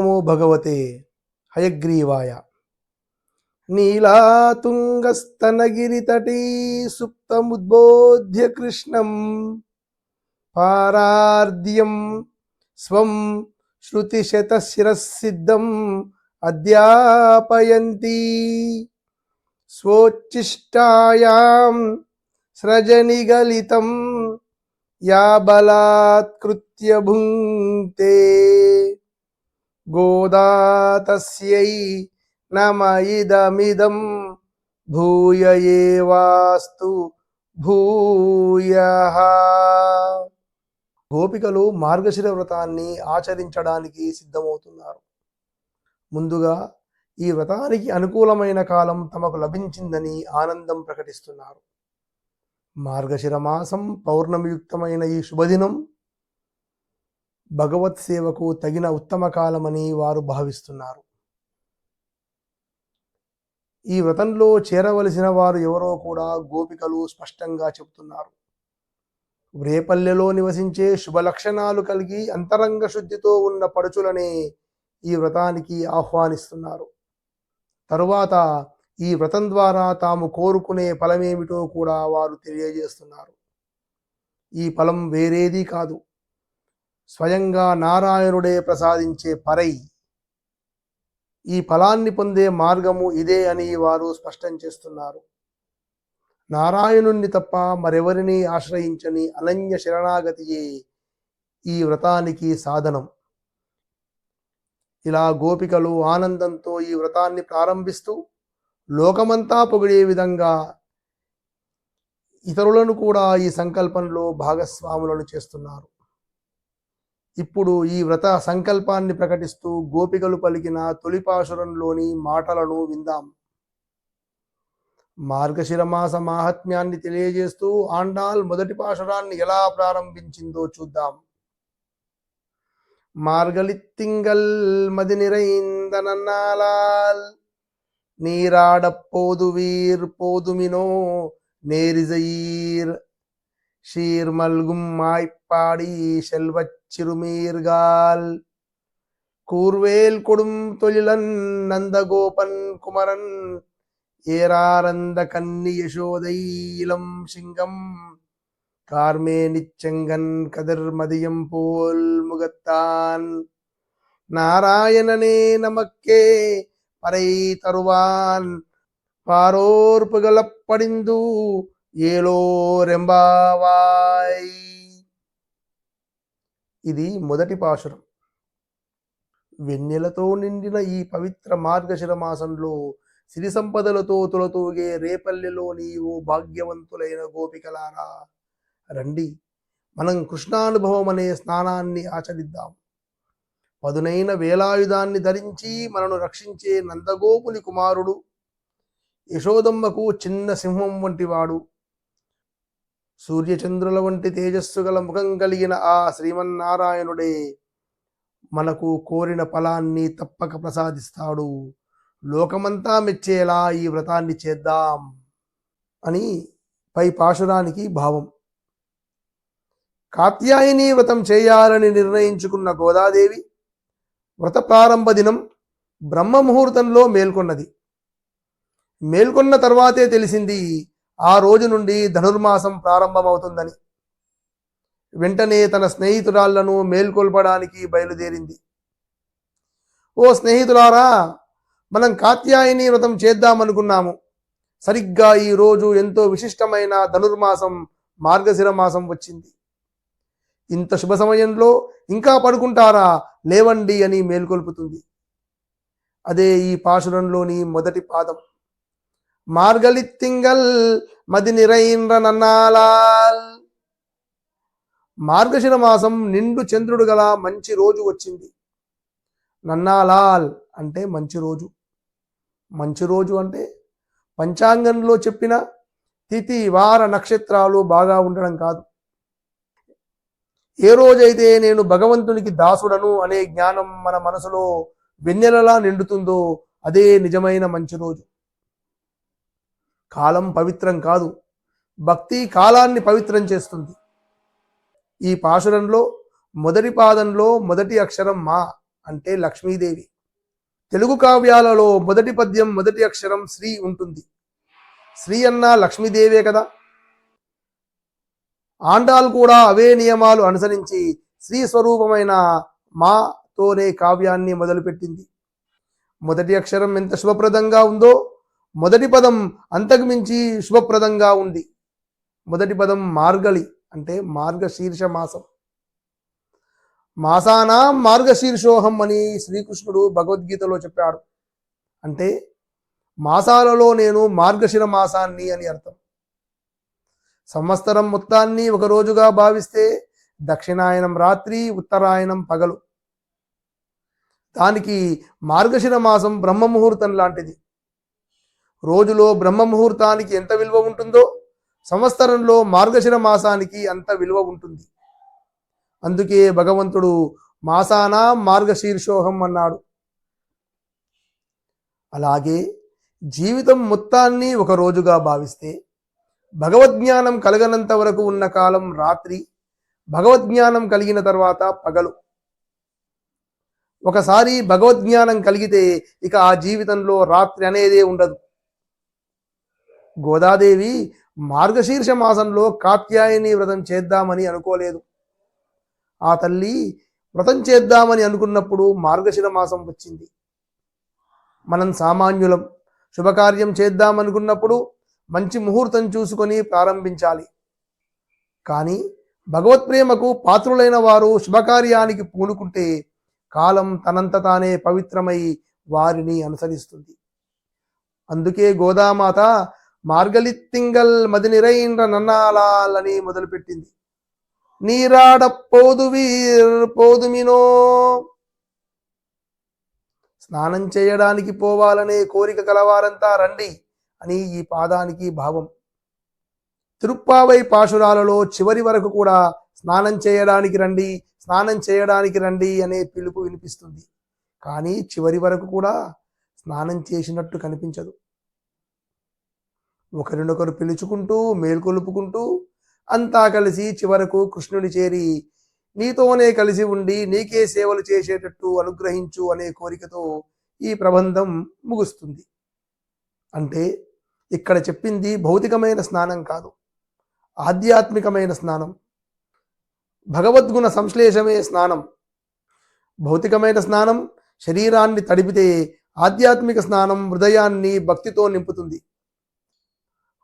నమో భగవతే హయగ్రీవాయ. నీలాతుంగస్తనగిరితటీ సుప్తముద్బోధ్య కృష్ణం పారార్ధ్యం స్వం శృతిశతశిరసిద్ధం అధ్యాపయంతి. స్వోచ్ఛిష్టాయాం సృజనిగలితం యా బలాత్కృత్య భుంక్తే గోదా తస్యై నమ ఇదమిదం భూయ ఏవాస్తు భూయ గోపికలు మార్గశిర వ్రతాన్ని ఆచరించడానికి సిద్ధమవుతున్నారు. ముందుగా ఈ వ్రతానికి అనుకూలమైన కాలం తమకు లభించిందని ఆనందం ప్రకటిస్తున్నారు. మార్గశిర మాసం పౌర్ణమియుక్తమైన ఈ శుభదినం భగవత్ సేవకు తగిన ఉత్తమ కాలమని వారు భావిస్తున్నారు. ఈ వ్రతంలో చేరవలసిన వారు ఎవరో కూడా గోపికలు స్పష్టంగా చెబుతున్నారు. రేపల్లెలో నివసించే శుభ లక్షణాలు కలిగి అంతరంగ శుద్ధితో ఉన్న పడుచులనే ఈ వ్రతానికి ఆహ్వానిస్తున్నారు. తరువాత ఈ వ్రతం ద్వారా తాము కోరుకునే ఫలమేమిటో కూడా వారు తెలియజేస్తున్నారు. ఈ ఫలం వేరేది కాదు. స్వయంగా నారాయణుడే ప్రసాదించే పరై. ఈ ఫలాన్ని పొందే మార్గము ఇదే అని వారు స్పష్టం చేస్తున్నారు. నారాయణుణ్ణి తప్ప మరెవరిని ఆశ్రయించని అనన్య శరణాగతియే ఈ వ్రతానికి సాధనం. ఇలా గోపికలు ఆనందంతో ఈ వ్రతాన్ని ప్రారంభిస్తూ లోకమంతా పొగిడే విధంగా ఇతరులను కూడా ఈ సంకల్పంలో భాగస్వాములను చేస్తున్నారు. ఇప్పుడు ఈ వ్రత సంకల్పాన్ని ప్రకటిస్తూ గోపికలు పలికిన తొలిపాసురంలోని మాటలను విందాం మార్గశిర మాస మాహాత్మ్యాన్ని తెలియజేస్తూ ఆండాల్ మొదటి పాశురాన్ని ఎలా ప్రారంభించిందో చూద్దాం మార్గలిత్తింగల్ మది நிறைந்தனன்னாலால் நீராடப்போதுவீர் போதுமினோ நேரிசையீர் ஷீர் மல்கும் மாய்ப்பாடி செல்வச் சிறுமீர்கால். கூர்வேல் கொடும் தொழிலன் நந்தகோபன் குமரன். ஏராரந்த கன்னி யசோதை இளம் சிங்கம். கார்மே நிச்செங்கன் கதிர்மதியம் போல் முகத்தான். நாராயணனே நமக்கே பறை தருவான். பாரோர் புகழப்படிந்து ஏலோரெம்பாவாய் ఇది మొదటి పాశురం. వెన్నెలతో నిండిన ఈ పవిత్ర మార్గశిర మాసంలో సిరి సంపదలతో తులతూగే రేపల్లెలో నీవు భాగ్యవంతులైన గోపికలారా. రండి మనం కృష్ణానుభవం అనే స్నానాన్ని ఆచరిద్దాం. పదునైన వేలాయుధాన్ని ధరించి మనను రక్షించే నందగోపుని కుమారుడు యశోదమ్మకు చిన్న సింహం వంటివాడు. సూర్యచంద్రుల వంటి తేజస్సు గల ముఖం కలిగిన ఆ శ్రీమన్నారాయణుడే మనకు కోరిన ఫలాన్ని తప్పక ప్రసాదిస్తాడు. లోకమంతా మెచ్చేలా ఈ వ్రతాన్ని చేద్దాం అని పై పాశురానికి భావం. కాత్యాయని వ్రతం చేయాలని నిర్ణయించుకున్న గోదాదేవి వ్రత ప్రారంభ దినం బ్రహ్మ ముహూర్తంలో మేల్కొన్నది. మేల్కొన్న తర్వాతే తెలిసింది ఆ రోజు నుండి ధనుర్మాసం ప్రారంభమవుతుందని. వెంటనే తన స్నేహితురాళ్ళను మేల్కొల్పడానికి బయలుదేరింది. ఓ స్నేహితులారా మనం కాత్యాయని వ్రతం చేద్దామనుకున్నాము. సరిగ్గా ఈ రోజు ఎంతో విశిష్టమైన ధనుర్మాసం మార్గశిర మాసం వచ్చింది. ఇంత శుభ సమయంలో ఇంకా పడుకుంటారా? లేవండి అని మేల్కొల్పుతుంది. అదే ఈ పాశురంలోని మొదటి పాదం. మార్గలిత్తింగల్ మది నిరైంద్ర నన్నాలాల్. మార్గశిర మాసం నిండు చంద్రుడు గల మంచి రోజు వచ్చింది. నన్నాలాల్ అంటే మంచి రోజు. మంచి రోజు అంటే పంచాంగంలో చెప్పిన తిథి వార నక్షత్రాలు బాగా ఉండడం కాదు. ఏ రోజైతే నేను భగవంతునికి దాసుడను అనే జ్ఞానం మన మనసులో వెన్నెలలా నిండుతుందో అదే నిజమైన మంచి రోజు. కాలం పవిత్రం కాదు. భక్తి కాలాన్ని పవిత్రం చేస్తుంది. ఈ పాశురంలో మొదటి పాదంలో మొదటి అక్షరం మా అంటే లక్ష్మీదేవి. తెలుగు కావ్యాలలో మొదటి పద్యం మొదటి అక్షరం శ్రీ ఉంటుంది. శ్రీ అన్న లక్ష్మీదేవే కదా? ఆండాల్ కూడా అవే నియమాలు అనుసరించి శ్రీ స్వరూపమైన మాతోనే కావ్యాన్ని మొదలుపెట్టింది. మొదటి అక్షరం ఎంత శుభప్రదంగా ఉందో మొదటి పదం అంతకుమించి శుభప్రదంగా ఉంది. మొదటి పదం మార్గళి అంటే మార్గశీర్ష మాసం. మాసానా మార్గశీర్షోహం అని శ్రీకృష్ణుడు భగవద్గీతలో చెప్పాడు. అంటే మాసాలలో నేను మార్గశిర మాసాన్ని అని అర్థం. సంవత్సరం మొత్తాన్ని ఒక రోజుగా భావిస్తే దక్షిణాయనం రాత్రి ఉత్తరాయణం పగలు. దానికి మార్గశిర మాసం బ్రహ్మ ముహూర్తం లాంటిది. రోజులో బ్రహ్మ ముహూర్తానికి ఎంత విలువ ఉంటుందో సంవత్సరంలో మార్గశిర మాసానికి అంత విలువ ఉంటుంది. అందుకే భగవంతుడు మాసానా మార్గశీర్షోహం అన్నాడు. అలాగే జీవితం మొత్తాన్ని ఒక రోజుగా భావిస్తే భగవద్జ్ఞానం కలగనంత వరకు ఉన్న కాలం రాత్రి భగవద్జ్ఞానం కలిగిన తర్వాత పగలు. ఒకసారి భగవద్జ్ఞానం కలిగితే ఇక ఆ జీవితంలో రాత్రి అనేదే ఉండదు. గోదాదేవి మార్గశీర్ష మాసంలో కాత్యాయని వ్రతం చేద్దామని అనుకోలేదు. ఆ తల్లి వ్రతం చేద్దామని అనుకున్నప్పుడు మార్గశిర మాసం వచ్చింది. మనం సామాన్యులం శుభకార్యం చేద్దామనుకున్నప్పుడు మంచి ముహూర్తం చూసుకొని ప్రారంభించాలి. కానీ భగవత్ ప్రేమకు పాత్రులైన వారు శుభకార్యానికి పూనుకుంటే కాలం తనంత తానే పవిత్రమై వారిని అనుసరిస్తుంది. అందుకే గోదామాత మార్గలిత్తింగల్ మదినిరైంద్ర నన్నాలాలని మొదలుపెట్టింది. నీరాడ పోదువీర్ పోదుమినో. స్నానం చేయడానికి పోవాలనే కోరిక కలవారంతా రండి అని ఈ పాదానికి భావం. తిరుప్పావై పాశురాలలో చివరి వరకు కూడా స్నానం చేయడానికి రండి స్నానం చేయడానికి రండి అనే పిలుపు వినిపిస్తుంది. కానీ చివరి వరకు కూడా స్నానం చేసినట్టు కనిపించదు. ఒకరినొకరు పిలుచుకుంటూ మేల్కొలుపుకుంటూ అంతా కలిసి చివరకు కృష్ణుని చేరి నీతోనే కలిసి ఉండి నీకే సేవలు చేసేటట్టు అనుగ్రహించు అనే కోరికతో ఈ ప్రబంధం ముగుస్తుంది. అంటే ఇక్కడ చెప్పింది భౌతికమైన స్నానం కాదు ఆధ్యాత్మికమైన స్నానం. భగవద్గుణ సంశ్లేషమే స్నానం. భౌతికమైన స్నానం శరీరాన్ని తడిపితే ఆధ్యాత్మిక స్నానం హృదయాన్ని భక్తితో నింపుతుంది.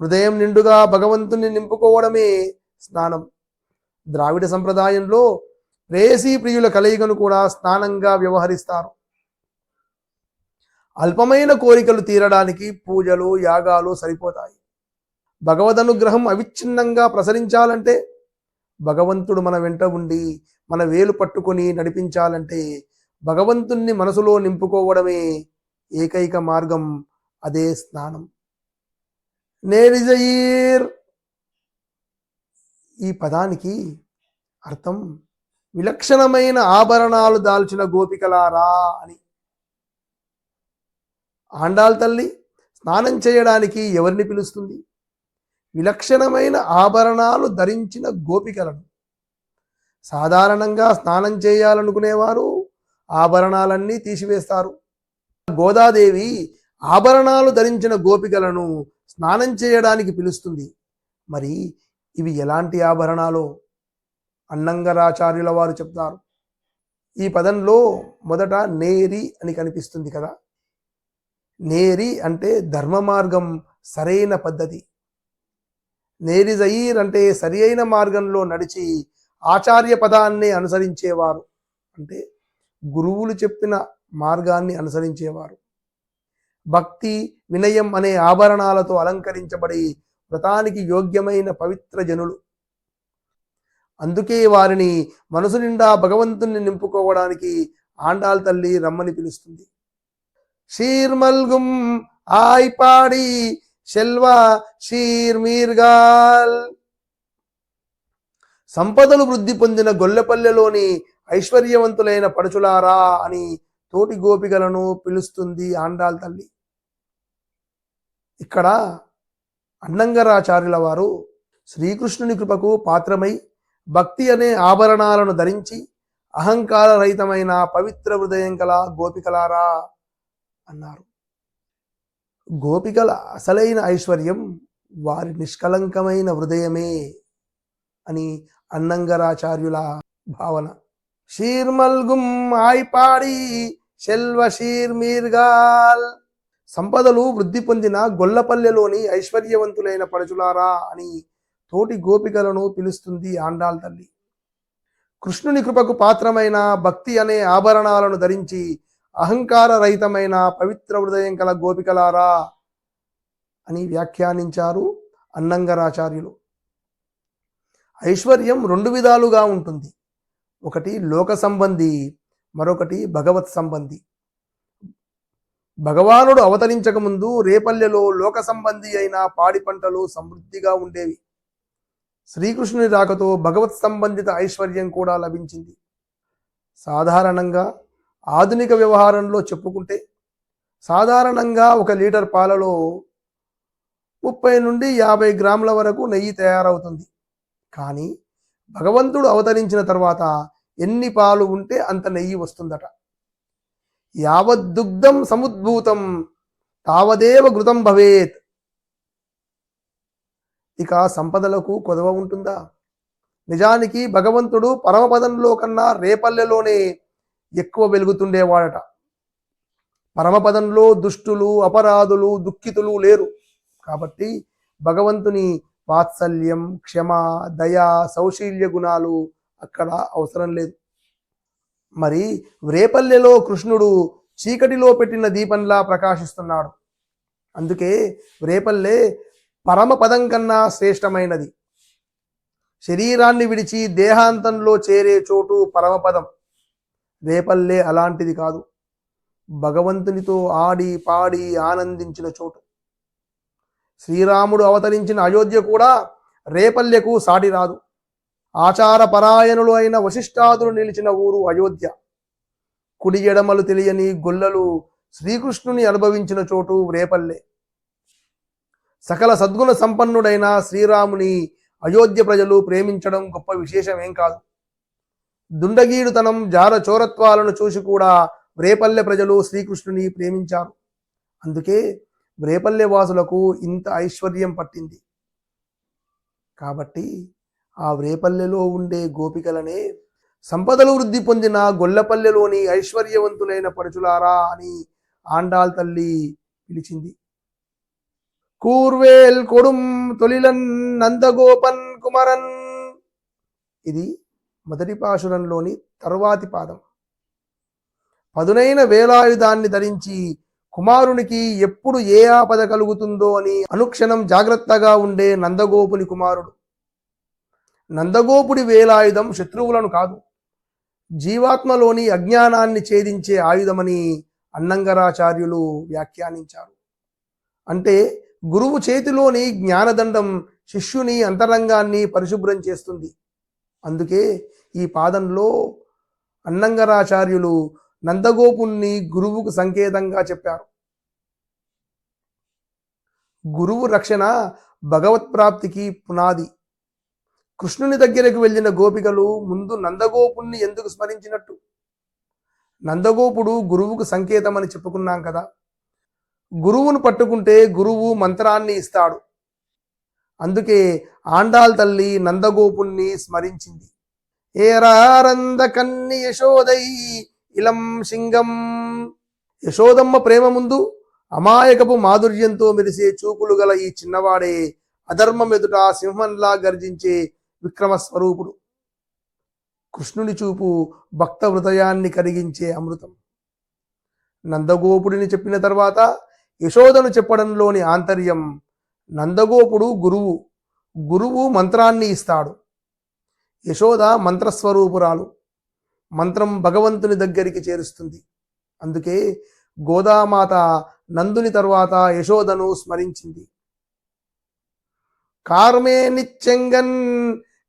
హృదయం నిండుగా భగవంతుని నింపుకోవడమే స్నానం. ద్రావిడ సంప్రదాయంలో ప్రేయసీ ప్రియుల కలయికను కూడా స్నానంగా వ్యవహరిస్తారు. అల్పమైన కోరికలు తీరడానికి పూజలు యాగాలు సరిపోతాయి. భగవదనుగ్రహం అవిచ్ఛిన్నంగా ప్రసరించాలంటే భగవంతుడు మన వెంట ఉండి మన వేలు పట్టుకొని నడిపించాలంటే భగవంతుణ్ణి మనసులో నింపుకోవడమే ఏకైక మార్గం అదే స్నానం. నేరిజయీర్ ఈ పదానికి అర్థం విలక్షణమైన ఆభరణాలు దాల్చిన గోపికలారా అని. ఆండాల్ తల్లి స్నానం చేయడానికి ఎవరిని పిలుస్తుంది? విలక్షణమైన ఆభరణాలు ధరించిన గోపికలను. సాధారణంగా స్నానం చేయాలనుకునేవారు ఆభరణాలన్నీ తీసివేస్తారు. గోదాదేవి ఆభరణాలు ధరించిన గోపికలను స్నానం చేయడానికి పిలుస్తుంది. మరి ఇవి ఎలాంటి ఆభరణాలో? అన్నంగరాచార్యుల వారు చెప్తారు. ఈ పదంలో మొదట నేరి అని కనిపిస్తుంది కదా? నేరి అంటే ధర్మ మార్గం సరైన పద్ధతి. నేరి జయీర్ అంటే సరి అయిన మార్గంలో నడిచి ఆచార్య పదాన్ని అనుసరించేవారు. అంటే గురువులు చెప్పిన మార్గాన్ని అనుసరించేవారు. భక్తి వినయం అనే ఆభరణాలతో అలంకరించబడి వ్రతానికి యోగ్యమైన పవిత్ర జనులు. అందుకే వారిని మనసు నిండా భగవంతుణ్ణి నింపుకోవడానికి ఆండాల్ తల్లి రమ్మని పిలుస్తుంది. షీర్మల్గుం ఆయిపాడి షెల్వా షీర్ సంపదలు వృద్ధి పొందిన గొల్లపల్లెలోని ఐశ్వర్యవంతులైన పడుచులారా అని తోటి గోపికలను పిలుస్తుంది ఆండాల్ తల్లి. ఇక్కడ అన్నంగరాచార్యుల వారు శ్రీకృష్ణుని కృపకు పాత్రమై భక్తి అనే ఆభరణాలను ధరించి అహంకార రహితమైన పవిత్ర హృదయం కల గోపికలారా అన్నారు. గోపికల అసలైన ఐశ్వర్యం వారి నిష్కలంకమైన హృదయమే అని అన్నంగరాచార్యుల భావన. షీర్మల్గుం ఆయ్పాడి శెల్వ షీర్మీర్గాల్ సంపదలు వృద్ధి పొందిన గొల్లపల్లెలోని ఐశ్వర్యవంతులైన పరచులారా అని తోటి గోపికలను పిలుస్తుంది ఆండాల్ తల్లి. కృష్ణుని కృపకు పాత్రమైన భక్తి అనే ఆభరణాలను ధరించి అహంకార రహితమైన పవిత్ర హృదయం కల గోపికలారా అని వ్యాఖ్యానించారు అన్నంగరాచార్యులు. ఐశ్వర్యం రెండు విధాలుగా ఉంటుంది. ఒకటి లోక సంబంధి మరొకటి భగవత్ సంబంధి. భగవానుడు అవతరించక ముందు రేపల్లెలో లోక సంబంధి అయిన పాడి పంటలు సమృద్ధిగా ఉండేవి. శ్రీకృష్ణుని రాకతో భగవత్ సంబంధిత ఐశ్వర్యం కూడా లభించింది. సాధారణంగా ఆధునిక వ్యవహారంలో చెప్పుకుంటే సాధారణంగా ఒక లీటర్ పాలలో ముప్పై నుండి యాభై గ్రాముల వరకు నెయ్యి తయారవుతుంది. కానీ భగవంతుడు అవతరించిన తర్వాత ఎన్ని పాలు ఉంటే అంత నెయ్యి వస్తుందట. యావద్దుగ్ధం సముద్భూతం తావదేవ ఘృతం భవేత్. ఇక సంపదలకు కొదవ ఉంటుందా? నిజానికి భగవంతుడు పరమపదంలో కన్నా రేపల్లెలోనే ఎక్కువ వెలుగుతుండేవాడట. పరమపదంలో దుష్టులు అపరాధులు దుఃఖితులు లేరు. కాబట్టి భగవంతుని వాత్సల్యం క్షమ దయ సౌశీల్య గుణాలు అక్కడ అవసరం లేదు. మరి రేపల్లెలో కృష్ణుడు చీకటిలో పెట్టిన దీపంలా ప్రకాశిస్తున్నాడు. అందుకే రేపల్లె పరమపదం కన్నా శ్రేష్టమైనది. శరీరాన్ని విడిచి దేహాంతంలో చేరే చోటు పరమపదం రేపల్లే అలాంటిది కాదు. భగవంతునితో ఆడి పాడి ఆనందించిన చోటు. శ్రీరాముడు అవతరించిన అయోధ్య కూడా రేపల్లెకు సాటి రాదు. ఆచారపరాయణులు అయిన వశిష్ఠాదులు నిలిచిన ఊరు అయోధ్య. కుడి ఎడమలు తెలియని గొల్లలు శ్రీకృష్ణుని అనుభవించిన చోటు రేపల్లె. సకల సద్గుణ సంపన్నుడైన శ్రీరాముని అయోధ్య ప్రజలు ప్రేమించడం గొప్ప విశేషం ఏం కాదు. దుండగీడుతనం జార చోరత్వాలను చూసి కూడా రేపల్లె ప్రజలు శ్రీకృష్ణుని ప్రేమించారు. అందుకే రేపల్లె వాసులకు ఇంత ఐశ్వర్యం పట్టింది. కాబట్టి ఆ రేపల్లెలో ఉండే గోపికలనే సంపదలు వృద్ధి పొందిన గొల్లపల్లెలోని ఐశ్వర్యవంతులైన పరుచులారా అని ఆండాల్ తల్లి పిలిచింది. కూర్వేల్ కొడుం తొలిలన్ నందగోపన్ కుమరన్. ఇది మొదటి పాశురంలోని తరువాతి పాదం. పదునైన వేలాయుధాన్ని ధరించి కుమారునికి ఎప్పుడు ఏ ఆపద కలుగుతుందో అని అనుక్షణం జాగ్రత్తగా ఉండే నందగోపుని కుమారుడు. నందగోపుడి వేలాయుధం శత్రువులను కాదు. జీవాత్మలోని అజ్ఞానాన్ని ఛేదించే ఆయుధమని అన్నంగరాచార్యులు వ్యాఖ్యానించారు. అంటే గురువు చేతిలోని జ్ఞానదండం శిష్యుని అంతరంగాన్ని పరిశుభ్రం చేస్తుంది. అందుకే ఈ పాదంలో అన్నంగరాచార్యులు నందగోపుణ్ణి గురువుకు సంకేతంగా చెప్పారు. గురువు రక్షణ భగవత్ ప్రాప్తికి పునాది. కృష్ణుని దగ్గరకు వెళ్ళిన గోపికలు ముందు నందగోపుణ్ణి ఎందుకు స్మరించినట్టు? నందగోపుడు గురువుకు సంకేతం అని చెప్పుకున్నాం కదా. గురువును పట్టుకుంటే గురువు మంత్రాన్ని ఇస్తాడు. అందుకే ఆండాల్ తల్లి నందగోపుణ్ణి స్మరించింది. ఏరారంద కన్ని యశోదై ఇలం సింగం యశోదమ్మ ప్రేమ ముందు అమాయకపు మాధుర్యంతో మెరిసే చూపులు గల ఈ చిన్నవాడే అధర్మం ఎదుట సింహంలా గర్జించే విక్రమ స్వరూపుడు కృష్ణుని చూపు భక్త హృదయాన్ని కరిగించే అమృతం. నందగోపుడిని చెప్పిన తర్వాత యశోదను చెప్పడంలోని ఆంతర్యం నందగోపుడు గురువు. గురువు మంత్రాన్ని ఇస్తాడు. యశోద మంత్రస్వరూపురాలు. మంత్రం భగవంతుని దగ్గరికి చేరుస్తుంది. అందుకే గోదామాత నందుని తర్వాత యశోదను స్మరించింది. కార్మే నిత్యంగన్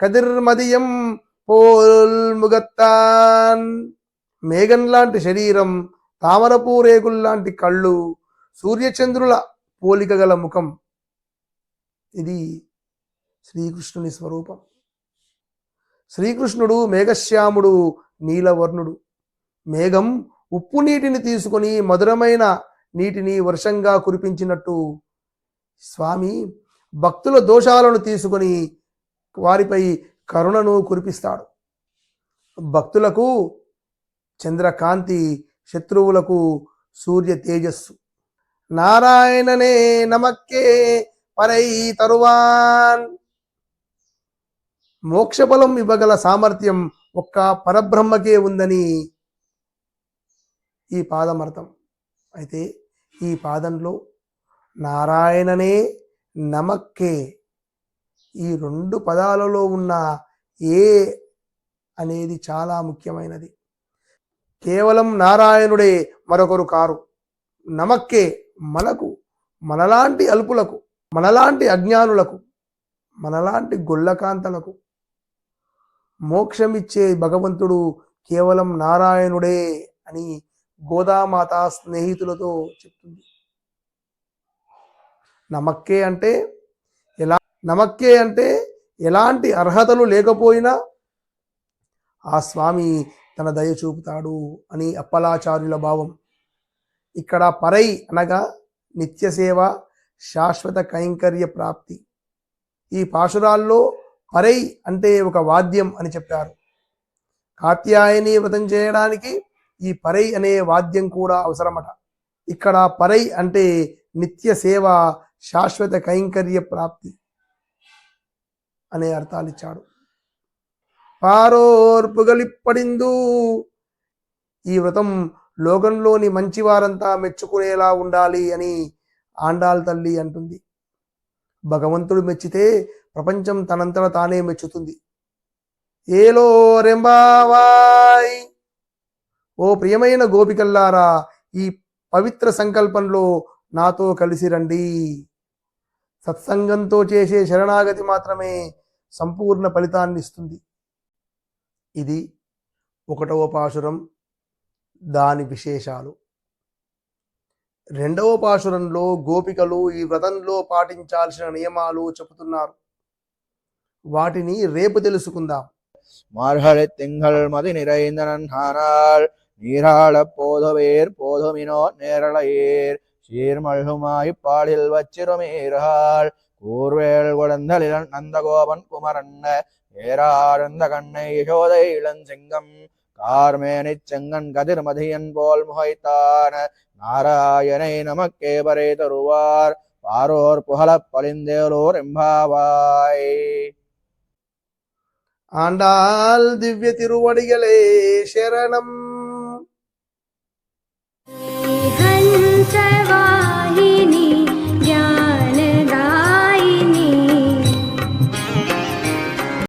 కదిర్మదియం పోల్ ముగత్తాన్ మేఘన్ లాంటి శరీరం తామరపు రేగుల్లాంటి కళ్ళు సూర్యచంద్రుల పోలిక గల ముఖం. ఇది శ్రీకృష్ణుని స్వరూపం. శ్రీకృష్ణుడు మేఘశ్యాముడు నీలవర్ణుడు. మేఘం ఉప్పు నీటిని తీసుకొని మధురమైన నీటిని వర్షంగా కురిపించినట్టు స్వామి భక్తుల దోషాలను తీసుకొని వారిపై కరుణను కురిపిస్తాడు. భక్తులకు చంద్రకాంతి శత్రువులకు సూర్య తేజస్సు. నారాయణనే నమక్కే పరై తరువాన్. మోక్షబలం ఇవ్వగల సామర్థ్యం ఒక్క పరబ్రహ్మకే ఉందని ఈ పాదం అర్థం అయితే ఈ పాదంలో నారాయణనే నమక్కే ఈ రెండు పదాలలో ఉన్న ఏ అనేది చాలా ముఖ్యమైనది. కేవలం నారాయణుడే మరొకరు కారు. నమక్కే మనకు మనలాంటి అల్పులకు మనలాంటి అజ్ఞానులకు మనలాంటి గొల్లకాంతలకు. మోక్షమిచ్చే భగవంతుడు కేవలం నారాయణుడే అని గోదామాత స్నేహితులతో చెప్తుంది. నమక్కే అంటే నమక్కే అంటే ఎలాంటి అర్హతలు లేకపోయినా ఆ స్వామి తన దయ చూపుతాడు అని అప్పలాచార్యుల భావం. ఇక్కడ పరై అనగా నిత్య సేవ శాశ్వత కైంకర్య ప్రాప్తి. ఈ పాశురాల్లో పరై అంటే ఒక వాద్యం అని చెప్పారు. కాత్యాయని వ్రతం చేయడానికి ఈ పరై అనే వాద్యం కూడా అవసరమట. ఇక్కడ పరై అంటే నిత్య సేవ శాశ్వత కైంకర్య ప్రాప్తి. అనే అర్థాలు ఇచ్చాడు పారోర్పుగలిప్పడిందు ఈ వ్రతం లోకంలోని మంచివారంతా మెచ్చుకునేలా ఉండాలి అని ఆండాల్ తల్లి అంటుంది. భగవంతుడు మెచ్చితే ప్రపంచం తనంతట తానే మెచ్చుతుంది. ఏలో రెంబావాయ్! ఓ ప్రియమైన గోపికల్లారా ఈ పవిత్ర సంకల్పంలో నాతో కలిసి రండి. సత్సంగంతో చేసే శరణాగతి మాత్రమే సంపూర్ణ ఫలితాన్ని ఇస్తుంది ఇది ఒకటవ పాశురం దాని విశేషాలు రెండవ పాశురంలో గోపికలు ఈ వ్రతంలో పాటించాల్సిన నియమాలు చెబుతున్నారు వాటిని రేపు తెలుసుకుందాం மார்கழி திங்கள் மதி நிறைந்த நன்னாள் நீராள போதவேர் போதுமினோ நேரளையேர் சீர்மழ்குமாய் பாலில் வச்சிருமீர்கள் கூர்வேல் குழந்தலிலன் நந்தகோபன் குமரன் ஏரார்ந்த கண்ணை யசோதை இளஞ்சிங்கம் கார்மேனை செங்கன் கதிர்மதியன் போல் முகைத்தான நாராயணை நமக்கே பறை தருவார் பாரோர் புகழப் பழிந்தேலோர் எம்பாவாய். ஆண்டாள் திவ்ய திருவடிகளே சரணம்.